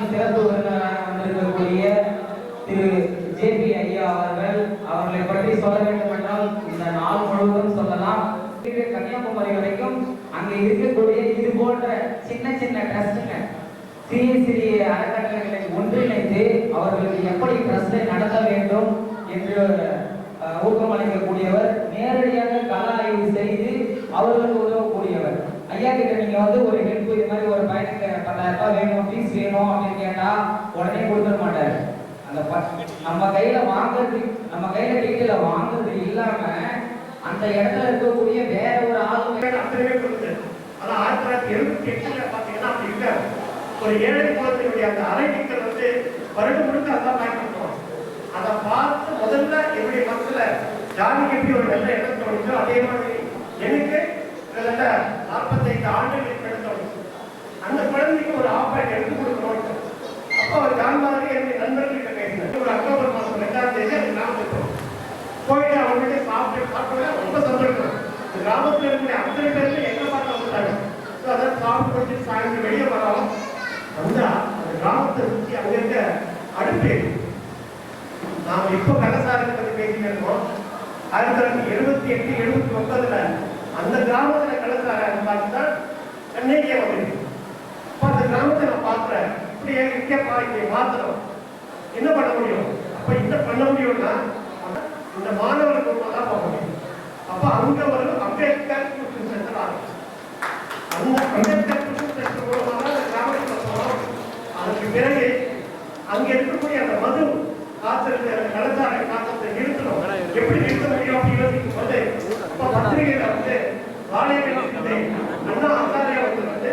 விழாவின் சிறப்பு விருந்தினராக வந்திருக்கக்கூடிய திரு ஜே பி ஐயா அவர்கள். அவர்களை பற்றி சொல்ல வேண்டும் என்றால் இந்த நாள் முழுவதும் சொல்லலாம். கன்னியாகுமரி வரைக்கும் அங்கே இருக்கக்கூடிய இது போன்ற சின்ன சின்ன ட்ரஸ்ட்டுங்க சிறிய சிறிய அறக்கட்டளைகளை ஒன்றிணைத்து அவர்களுக்கு எப்படி ட்ரஸ்டை நடத்த வேண்டும் என்று ஊக்கமளிக்கக்கூடியவர் நேரடியாக கள ஆய்வு செய்து அவர்களுக்கு உதவக்கூடியவர். ஐயா கிட்ட நீங்க வந்து ஒரு ஹெல்ப் இது மாதிரி ஒரு பயணம் பத்தாயிரம் ரூபாய் வேணும்? ஃபீஸ் வேணும் அப்படின்னு கேட்டா உடனே கொடுத்துட மாட்டாரு. அந்த நம்ம கையில வாங்குறது நம்ம கையில டீட்டெயில வாங்குறது இல்லாம அந்த இடத்துல இருக்கக்கூடிய வேற ஒரு ஆள் அப்படியே கொடுத்தது அதான் ஆயிரத்தி தொள்ளாயிரத்தி எழுபத்தி எட்டுல பாத்தீங்கன்னா அப்படி ஒரு ஏழை குலத்தினுடைய அந்த அரைக்கல் வந்து வருடம் முழுக்க அதான் பயன்படுத்துவோம் அதை பார்த்து முதல்ல என்னுடைய மனசுல ஜாதிக்கு எப்படி ஒரு நல்ல இடம் தோணுச்சோ அதே மாதிரி எனக்கு கிட்டத்தட்ட நாற்பத்தைந்து ஆண்டுகளுக்கு எண்ணம் தோணுச்சு அந்த குழந்தைக்கு ஒரு ஆப்பாய் எடுத்து கொடுக்கணும் அப்போ ஒரு ஜான் மாதிரி என்னுடைய நண்பர்கிட்ட பேசினேன் ஒரு அக்டோபர் மாதம் ரெண்டாம் தேதி அது கிராமத்துக்கு போனோம். போயிட்டு அவங்ககிட்ட சாப்பிட்டு சாப்பிட்டு ரொம்ப சந்தோஷம் ஆபத்தில் இருக்கிற அத்தனை பேருமே எங்க பார்க்க வந்துட்டாங்க. ஸோ அதான் சாப்பிட்டு முடிச்சு சாயந்தரம் வெளியே வரோம் வந்தா அந்த கிராமத்தை சுற்றி அங்க இருக்க அடுப்பு நாம இப்போ கடசாரத்தை பற்றி பேசிட்டு இருக்கோம். ஆயிரத்தி தொள்ளாயிரத்தி எழுபத்தி எட்டு எழுபத்தி ஒன்பதுல அந்த கிராமத்துல கடசார பார்த்துதான் சென்னைக்கே வந்துருக்கு இப்போ அந்த கிராமத்தை நான் இப்படி இப்படியே இருக்கே இங்கே மாத்திரம் என்ன பண்ண முடியும்? அப்ப என்ன பண்ண முடியும்னா இந்த மாணவர்கள் தான் போக முடியும். அப்ப அங்க ஒரு அம்பேத்கர் டியூஷன் சென்டர் ஆரம்பிச்சு அந்த அம்பேத்கர் டியூஷன் சென்டர் மூலமா அந்த கிராமத்துல போனோம் அதுக்கு பிறகு அங்க இருக்கக்கூடிய அந்த மது காத்திருந்த கலாச்சார காத்தத்தை நிறுத்தணும் எப்படி நிறுத்த முடியும் அப்படின்னு யோசிக்கும் போது அப்ப பத்திரிகையில வந்து வாழையிலிருந்து அண்ணா ஆச்சாரியா வந்து வந்து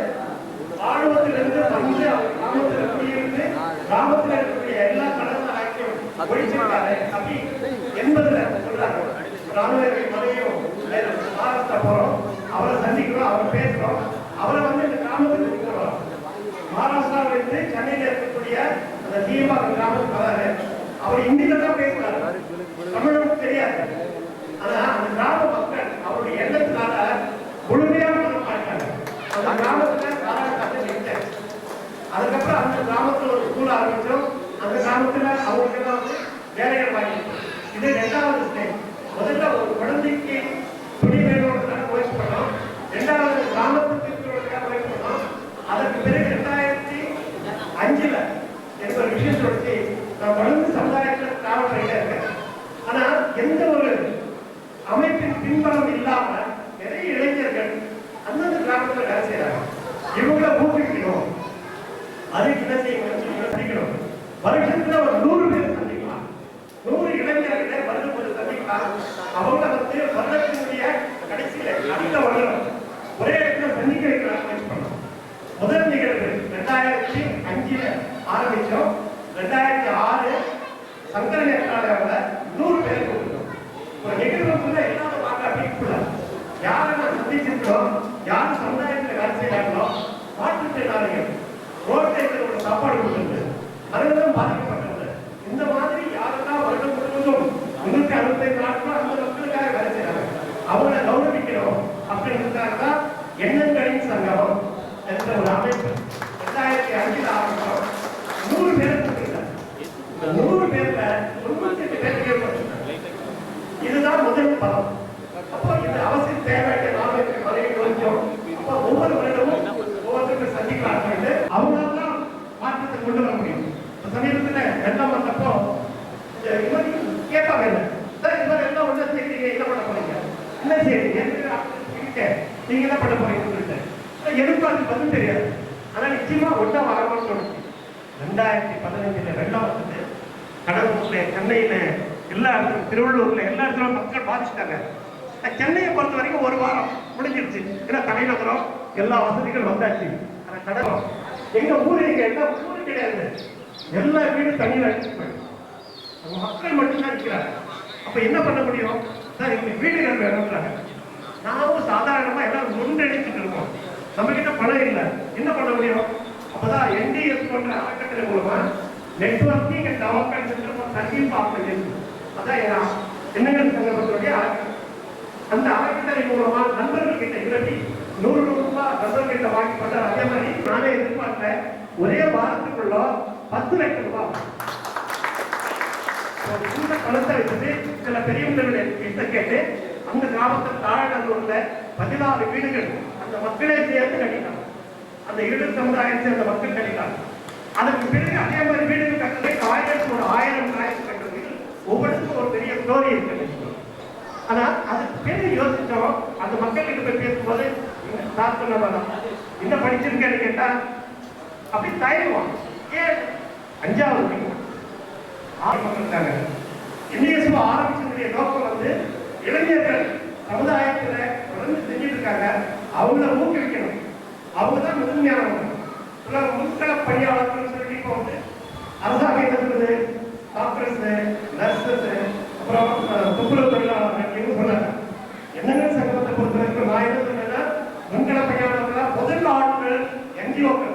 ஆழ்வத்திலிருந்து வந்து அவர் கிராமத்துல குடியிருந்து கிராமத்துல இருக்கக்கூடிய எல்லா கலாச்சாரத்தையும் ஒழிச்சிருக்காரு அப்படி எந்த அவர் பேசுறோம் அவரை வந்து இந்த கிராமத்துக்கு இருக்கிறோம் மகாராஷ்டிராவில் இருந்து சென்னையில் இருக்கக்கூடிய அந்த தீபாவளி கிராமத்துக்கு வராரு அவர் இந்தியில தான் பேசுறாரு. தமிழும் தெரியாது. ஆனா அந்த கிராம மக்கள் அவருடைய எண்ணத்தினால முழுமையா பண்ண மாட்டாங்க அந்த கிராமத்துல காலகட்டத்தை நிறுத்தேன் அதுக்கப்புறம் அந்த கிராமத்துல ஒரு ஸ்கூல் ஆரம்பிச்சோம். அந்த கிராமத்துல அவங்களுக்கு எல்லாம் வந்து வேலைகள் வாங்கி இது ரெண்டாவது ஸ்டேஜ். முதல்ல ஒரு குழந்தைக்கு துணி வேணும் முயற்சி பண்ணோம் ரெண்டாவது கிராமத்துக்கு இருக்கிறவங்களுக்காக முயற்சி பண்ணோம் அதற்கு பிறகு ரெண்டாயிரத்தி அஞ்சுல எனக்கு ஒரு விஷயம் சொல்லிச்சு நான் வளர்ந்து சமுதாயத்துல டிராவல் பண்ணிட்டே இருக்கேன் ஆனா எந்த ஒரு அமைப்பின் பின்பலம் இல்லாம நிறைய இளைஞர்கள் அந்தந்த கிராமத்துல வேலை செய்யறாங்க இவங்களை ஊக்குவிக்கணும். அதுக்கு என்ன செய்யணும்? சந்திக்கணும் வருஷத்துல ஒரு நூறு பேர் சந்திக்கலாம் நூறு இளைஞர்களை வருடம் ஒரு சந்திக்கலாம் அவங்க வந்து வருடத்தினுடைய கடைசியில அடுத்த வருடம் ஒரே இடத்துல சந்திக்க வைக்கலாம் முதல் நிகழ்வு ரெண்டாயிரத்தி அஞ்சுல ஆரம்பிச்சோம். ரெண்டாயிரத்தி ஆறு சங்கர நேற்றாலயத்துல நூறு பேர் கூப்பிட்டோம் ஒரு நிகழ்வுக்குள்ள எல்லாரும் பார்க்க அப்படிக்குள்ள யாரை நான் சந்திச்சிருக்கோம் யார் சமுதாயத்தில் வேலை செய்யறாங்களோ மாற்றுத்திறனாளிகள் ரோட்டைக்கு ஒரு சாப்பாடு கொடுக்குறது. அதெல்லாம் பாதிக்கப்பட்டது. இந்த மாதிரி யாரெல்லாம் வருடம் முழுவதும் முன்னூத்தி அறுபத்தைந்து நாட்கள் அந்த மக்களுக்காக வேலை செய்யறாங்க அவங்களை கௌரவிக்கிறோம் அப்படிங்கிறதுக்காக தான் எண்ணங்களின் சங்கம். என்ற ஒரு அமைப்பு. ரெண்டாயிரத்தி அஞ்சில் ஆரம்பிச்சோம் நூறு பேர் இந்த நூறு பேர்ல தொண்ணூத்தி எட்டு பேர் இதுதான் முதல் பலம். அப்போ இது அவசியம் தேவை நாம மனைவி கொஞ்சம் அப்போ ஒவ்வொரு வருடமும் ஒவ்வொருத்தருக்கு சந்திக்கலாம் சொல்லிட்டு அவங்களால மாற்றத்தை கொண்டு வர முடியும். இப்ப சமீபத்துல வெள்ளம் வந்தப்போ இந்த இவர் கேட்பாங்க என்ன சார் இந்த மாதிரி எல்லாம் ஒண்ணு செய்றீங்க என்ன பண்ண போறீங்க? என்ன செய்றீங்க நீங்க என்ன பண்ண போறீங்கன்னு சொல்லிட்டு. ஆனா எனக்கும் அதுக்கு பதில் தெரியாது. ஆனா நிச்சயமா ஒன்றா வரணும்னு தோணுச்சு ரெண்டாயிரத்தி பதினஞ்சுல வெள்ளம் வந்தது. கடலூர்ல சென்னையில எல்லா இடத்துலும் திருவள்ளூர்ல எல்லா இடத்துல மக்கள் பாதிச்சிட்டாங்க சென்னையை பொறுத்த வரைக்கும் ஒரு வாரம் முடிஞ்சிருச்சு. ஏன்னா தலைநகரம் எல்லா வசதிகளும் வந்தாச்சு. ஆனா கடலும் எங்க ஊர் எங்க எல்லா ஊரும் கிடையாது. எல்லா வீடும் தண்ணியில் அடிச்சு போயிடும் மக்கள் மட்டும்தான் இருக்கிறாங்க. அப்ப என்ன பண்ண முடியும்? சார் எங்களுக்கு வீடுகள் வேணும்ன்றாங்க. நாமும் சாதாரணமா எல்லாரும் ஒன்றிணைச்சிட்டு இருக்கோம். நம்ம கிட்ட பணம் இல்லை. என்ன பண்ண முடியும்? அப்பதான் என்டிஎஸ் போன்ற அறக்கட்டளை மூலமா networking development centre service offer அதான் என்ன எண்ணங்கள் சங்கமத்துடைய அறக்கட்டளை அந்த அறக்கட்டளை மூலமா நண்பர்கள் கிட்ட இறப்பி நூறு நூறு ரூபாய் நண்பர்கள் கிட்ட வாங்கி பண்ணார் அதே மாதிரி நானே எதிர்பார்த்தேன் ஒரே வாரத்துக்குள்ள பத்து லட்சம் ரூபாய் ஒரு சின்ன பணத்தை வச்சுட்டு சில பெரியவங்களுடைய கிட்ட கேட்டு அந்த கிராமத்தில் தாழ்நல்லூர்ல பதினாலு வீடுகள் அந்த மக்களே சேர்ந்து கட்டினாங்க அந்த இரு சமுதாயம் சேர்ந்த மக்கள் கட்டினாங்க அதற்கு பிறகு அதே மாதிரி வீடுகள் கட்டுறதுக்கு ஆயிரத்தி ஒரு ஆயிரம் ஆயிரத்து கட்டுறது ஒவ்வொருக்கும் ஒரு பெரிய ஸ்டோரி இருக்குது ஆனா அது பேரை யோசிச்சோம் அந்த மக்கள்கிட்ட போய் பேசும்போது சார் சொன்ன என்ன படிச்சிருக்கேன்னு கேட்டா அப்படி தயங்குவான் ஏன்? அஞ்சாவது படிக்கும் ஆரம்பிச்சிருக்காங்க இந்தியசுவ ஆரம்பிச்சதுடைய நோக்கம் வந்து இளைஞர்கள் சமுதாயத்துல தொடர்ந்து செஞ்சுட்டு இருக்காங்க. அவங்கள ஊக்குவிக்கணும். அவங்க தான் முதன்மையானவங்க. சில முன்கள பணியாளர்கள் சொல்லி இப்போ வந்து அரசாங்கம் என்ன சொல்லுது டாக்டர்ஸ் நர்சஸ் அப்புறம் Dios